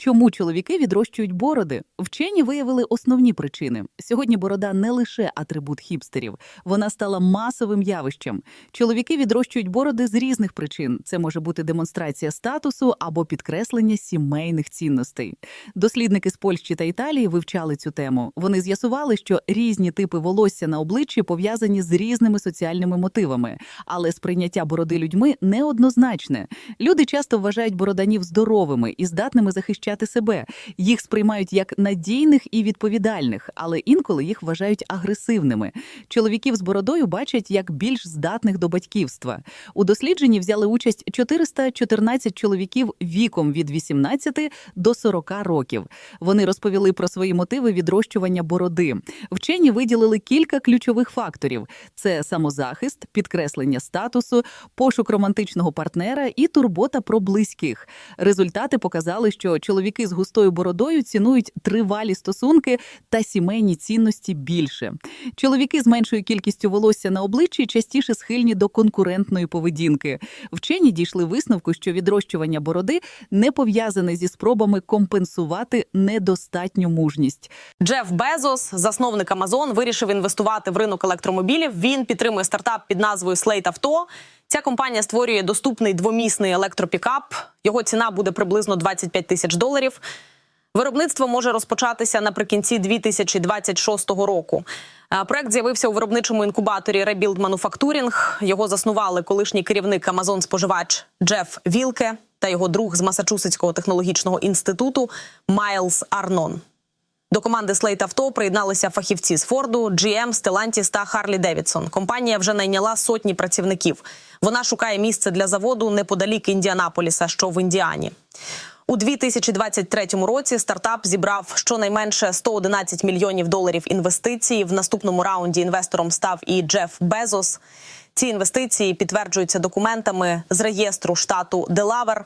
Чому чоловіки відрощують бороди? Вчені виявили основні причини. Сьогодні борода не лише атрибут хіпстерів, вона стала масовим явищем. Чоловіки відрощують бороди з різних причин. Це може бути демонстрація статусу або підкреслення сімейних цінностей. Дослідники з Польщі та Італії вивчали цю тему. Вони з'ясували, що різні типи волосся на обличчі пов'язані з різними соціальними мотивами, але сприйняття бороди людьми неоднозначне. Люди часто вважають бороданів здоровими і здатними захищати себе. Їх сприймають як надійних і відповідальних, але інколи їх вважають агресивними. Чоловіків з бородою бачать як більш здатних до батьківства. У дослідженні взяли участь 414 чоловіків віком від 18 до 40 років. Вони розповіли про свої мотиви відрощування бороди. Вчені виділили кілька ключових факторів: це самозахист, підкреслення статусу, пошук романтичного партнера і турбота про близьких. Результати показали, що чоловіки з густою бородою цінують тривалі стосунки та сімейні цінності більше. Чоловіки з меншою кількістю волосся на обличчі частіше схильні до конкурентної поведінки. Вчені дійшли висновку, що відрощування бороди не пов'язане зі спробами компенсувати недостатню мужність. Джеф Безос, засновник Amazon, вирішив інвестувати в ринок електромобілів. Він підтримує стартап під назвою Slate Auto. Ця компанія створює доступний двомісний електропікап. Його ціна буде приблизно 25 тисяч доларів. Виробництво може розпочатися наприкінці 2026 року. Е, Проект з'явився у виробничому інкубаторі Rebuild Manufacturing. Його заснували колишній керівник Amazon споживач Джеф Вілке та його друг з Масачусетського технологічного інституту Майлз Арнон. До команди Slate Auto приєдналися фахівці з Форду, GM, Stellantis та Harley Davidson. Компанія вже найняла сотні працівників. Вона шукає місце для заводу неподалік Індіанаполіса, що в Індіані. У 2023 році стартап зібрав щонайменше 111 мільйонів доларів інвестицій. В наступному раунді інвестором став і Джеф Безос. Ці інвестиції підтверджуються документами з реєстру штату Делавер.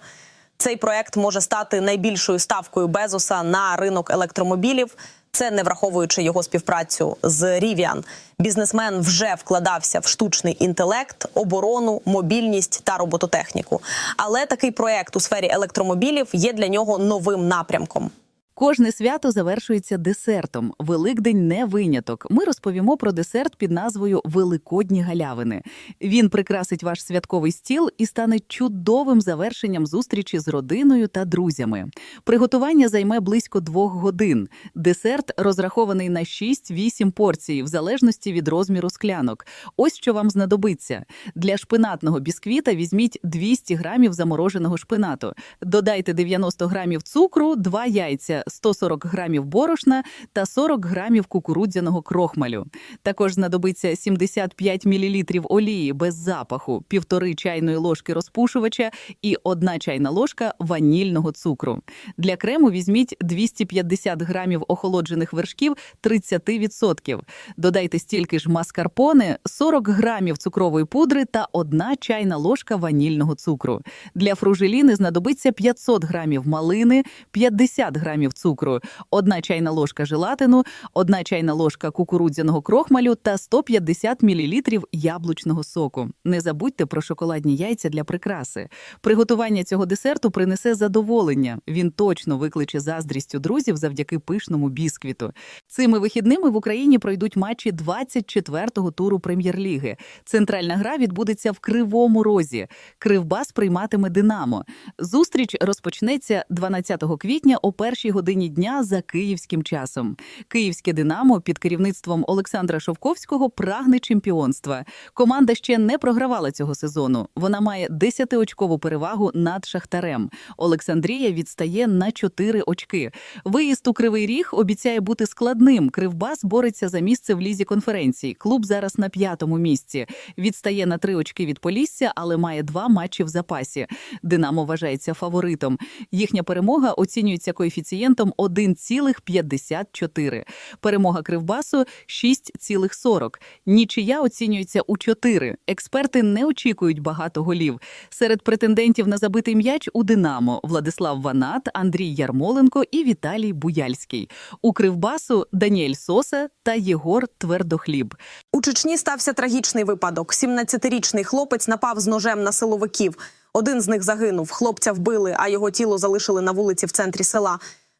Цей проект може стати найбільшою ставкою Безоса на ринок електромобілів. Це не враховуючи його співпрацю з Рівіан. Бізнесмен вже вкладався в штучний інтелект, оборону, мобільність та робототехніку. Але такий проект у сфері електромобілів є для нього новим напрямком. Кожне свято завершується десертом. Великдень не виняток. Ми розповімо про десерт під назвою Великодні галявини. Він прикрасить ваш святковий стіл і стане чудовим завершенням зустрічі з родиною та друзями. Приготування займе близько двох годин. Десерт розрахований на 6-8 порцій, в залежності від розміру склянок. Ось що вам знадобиться. Для шпинатного бісквіта візьміть 200 грамів замороженого шпинату. Додайте 90 грамів цукру, 2 яйця, 140 грамів борошна та 40 грамів кукурудзяного крохмалю. Також знадобиться 75 мл олії без запаху, півтори чайної ложки розпушувача і одна чайна ложка ванільного цукру. Для крему візьміть 250 грамів охолоджених вершків 30%. Додайте стільки ж маскарпоне, 40 грамів цукрової пудри та одна чайна ложка ванільного цукру. Для фружеліни знадобиться 500 грамів малини, 50 грамів цукру, одна чайна ложка желатину, одна чайна ложка кукурудзяного крохмалю та 150 мл яблучного соку. Не забудьте про шоколадні яйця для прикраси. Приготування цього десерту принесе задоволення. Він точно викличе заздрість у друзів завдяки пишному бісквіту. Цими вихідними в Україні пройдуть матчі 24-го туру прем'єр-ліги. Центральна гра відбудеться в Кривому Розі. Кривбас прийматиме Динамо. Зустріч розпочнеться 12 квітня о першій годині дня за київським часом. Київське Динамо під керівництвом Олександра Шовковського прагне чемпіонства. Команда ще не програвала цього сезону. Вона має 10-очкову перевагу над Шахтарем. Олександрія відстає на 4 очки. Виїзд у Кривий Ріг обіцяє бути складним. Кривбас бореться за місце в лізі конференцій. Клуб зараз на п'ятому місці. Відстає на 3 очки від Полісся, але має два матчі в запасі. Динамо вважається фаворитом. Їхня перемога оцінюється коефіцієнтом 1,54. Перемога Кривбасу 6,40. Нічия оцінюється у 4. Експерти не очікують багато голів. Серед претендентів на забитий м'яч у Динамо Владислав Ванат, Андрій Ярмоленко і Віталій Буяльський. У Кривбасу Даніель Соса та Єгор Твердохліб. У Чечні стався трагічний випадок. 17-річний хлопець напав з ножем на силовиків. Один з них загинув. Хлопця вбили, а його тіло залишили на вулиці в центрі села.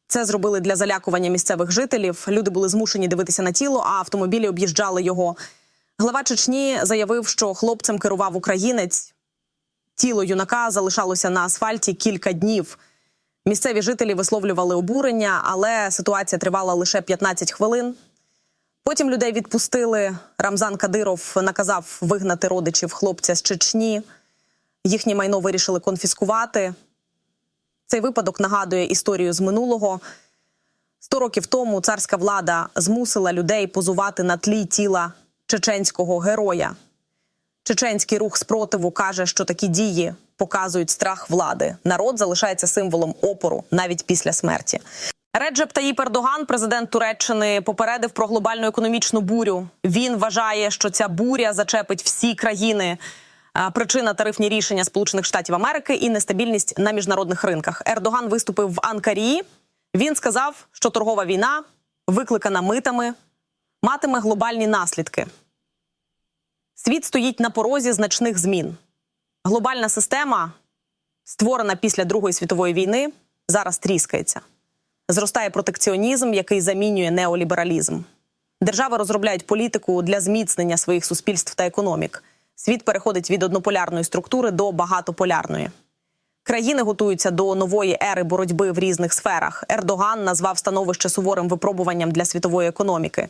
Це зробили для залякування місцевих жителів. Люди були змушені дивитися на тіло, а автомобілі об'їжджали його. Глава Чечні заявив, що хлопцем керував українець. Тіло юнака залишалося на асфальті кілька днів. Місцеві жителі висловлювали обурення, але ситуація тривала лише 15 хвилин. Потім людей відпустили. Рамзан Кадиров наказав вигнати родичів хлопця з Чечні. Їхнє майно вирішили конфіскувати. Цей випадок нагадує історію з минулого. Сто років тому царська влада змусила людей позувати на тлі тіла чеченського героя. Чеченський рух спротиву каже, що такі дії показують страх влади. Народ залишається символом опору навіть після смерті. Реджеп Таїп Ердоган, президент Туреччини, попередив про глобальну економічну бурю. Він вважає, що ця буря зачепить всі країни. Причина тарифні рішення Сполучених Штатів Америки і нестабільність на міжнародних ринках. Ердоган виступив в Анкарі. Він сказав, що торгова війна, викликана митами, матиме глобальні наслідки. Світ стоїть на порозі значних змін. Глобальна система, створена після Другої світової війни, зараз тріскається. Зростає протекціонізм, який замінює неолібералізм. Держави розробляють політику для зміцнення своїх суспільств та економік. Світ переходить від однополярної структури до багатополярної. Країни готуються до нової ери боротьби в різних сферах. Ердоган назвав становище суворим випробуванням для світової економіки.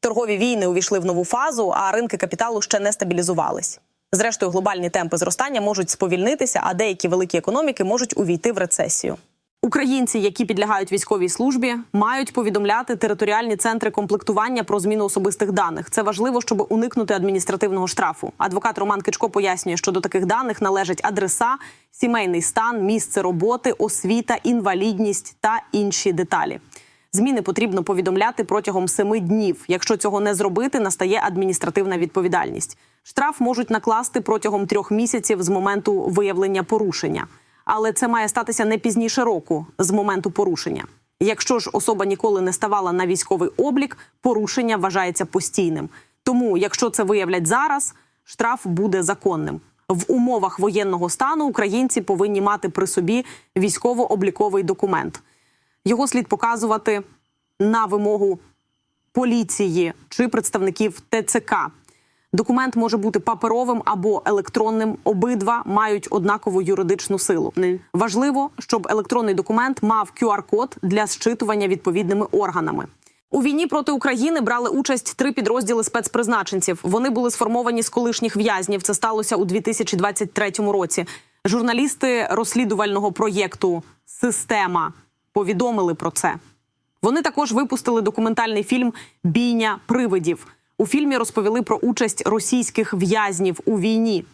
Торгові війни увійшли в нову фазу, а ринки капіталу ще не стабілізувались. Зрештою, глобальні темпи зростання можуть сповільнитися, а деякі великі економіки можуть увійти в рецесію. Українці, які підлягають військовій службі, мають повідомляти територіальні центри комплектування про зміну особистих даних. Це важливо, щоб уникнути адміністративного штрафу. Адвокат Роман Кичко пояснює, що до таких даних належать адреса, сімейний стан, місце роботи, освіта, інвалідність та інші деталі. Зміни потрібно повідомляти протягом семи днів. Якщо цього не зробити, настає адміністративна відповідальність. Штраф можуть накласти протягом трьох місяців з моменту виявлення порушення, але це має статися не пізніше року з моменту порушення. Якщо ж особа ніколи не ставала на військовий облік, порушення вважається постійним. Тому, якщо це виявлять зараз, штраф буде законним. В умовах воєнного стану українці повинні мати при собі військово-обліковий документ. Його слід показувати на вимогу поліції чи представників ТЦК. Документ може бути паперовим або електронним. Обидва мають однакову юридичну силу. Важливо, щоб електронний документ мав QR-код для зчитування відповідними органами. У війні проти України брали участь три підрозділи спецпризначенців. Вони були сформовані з колишніх в'язнів. Це сталося у 2023 році. Журналісти розслідувального проєкту Система повідомили про це. Вони також випустили документальний фільм Бійня привидів. У фільмі розповіли про участь російських в'язнів у війні.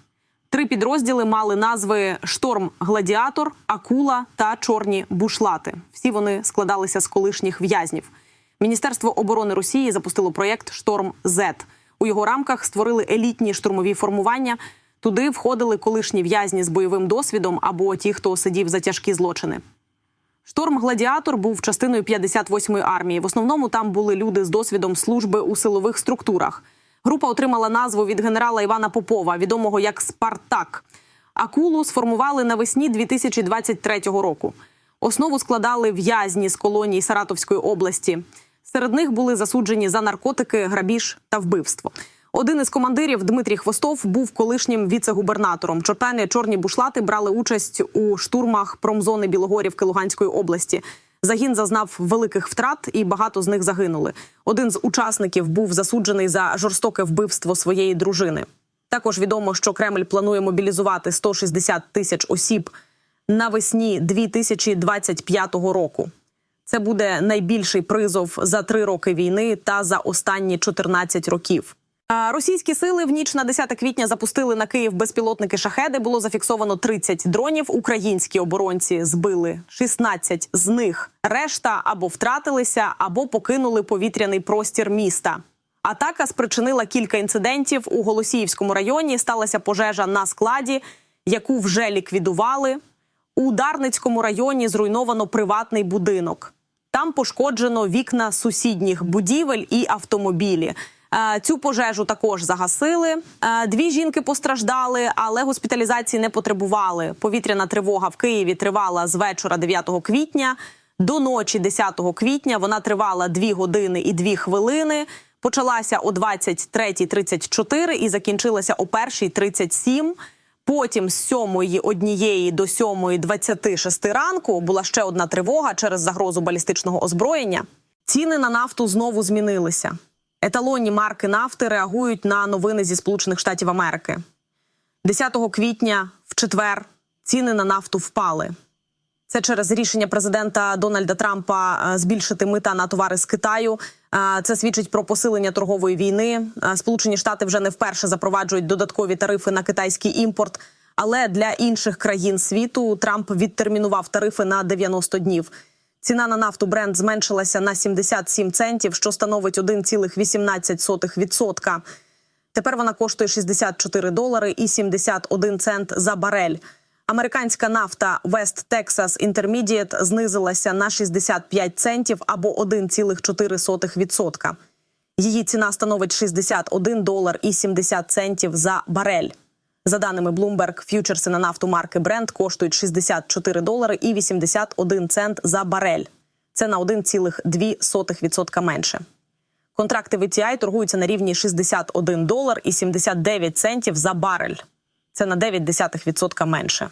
Три підрозділи мали назви Шторм Гладіатор, Акула та Чорні бушлати. Всі вони складалися з колишніх в'язнів. Міністерство оборони Росії запустило проєкт Шторм З. У його рамках створили елітні штурмові формування. Туди входили колишні в'язні з бойовим досвідом або ті, хто сидів за тяжкі злочини. Шторм Гладіатор був частиною 58-ї армії. В основному там були люди з досвідом служби у силових структурах. Група отримала назву від генерала Івана Попова, відомого як Спартак. Акулу сформували навесні 2023 року. Основу складали в'язні з колоній Саратовської області. Серед них були засуджені за наркотики, грабіж та вбивство. Один із командирів Дмитрій Хвостов був колишнім віце-губернатором. Чортани чорні бушлати брали участь у штурмах промзони Білогорівки Луганської області. Загін зазнав великих втрат, і багато з них загинули. Один з учасників був засуджений за жорстоке вбивство своєї дружини. Також відомо, що Кремль планує мобілізувати 160 тисяч осіб навесні 2025 року. Це буде найбільший призов за три роки війни та за останні 14 років. Російські сили в ніч на 10 квітня запустили на Київ безпілотники шахеди. Було зафіксовано 30 дронів. Українські оборонці збили 16 з них. Решта або втратилися, або покинули повітряний простір міста. Атака спричинила кілька інцидентів у Голосіївському районі. Сталася пожежа на складі, яку вже ліквідували. У Дарницькому районі зруйновано приватний будинок. Там пошкоджено вікна сусідніх будівель і автомобілі. Е, Цю пожежу також загасили. Е, Дві жінки постраждали, але госпіталізації не потребували. Повітряна тривога в Києві тривала з вечора 9 квітня до ночі 10 квітня. Вона тривала 2 години і 2 хвилини. Почалася о 23.34 і закінчилася о 1.37. Потім з 7 однієї до 7.26 ранку була ще одна тривога через загрозу балістичного озброєння. Ціни на нафту знову змінилися. Еталонні марки нафти реагують на новини зі Сполучених Штатів Америки. 10 квітня в четвер ціни на нафту впали. Це через рішення президента Дональда Трампа е, збільшити мита на товари з Китаю. Е, Це свідчить про посилення торгової війни. Е, Сполучені Штати вже не вперше запроваджують додаткові тарифи на китайський імпорт. Але для інших країн світу Трамп відтермінував тарифи на 90 днів. Ціна на нафту бренд зменшилася на 77 центів, що становить 1,18%. Тепер вона коштує 64 долари і 71 цент за барель. Американська нафта West Texas Intermediate знизилася на 65 центів або 1,4%. Її ціна становить 61 долар і 70 центів за барель. За даними Bloomberg, ф'ючерси на нафту марки Brent коштують 64 долари і 81 цент за барель. Це на 1,2% менше. Контракти VTI торгуються на рівні 61 долар і 79 центів за барель. Це на 0,9% менше.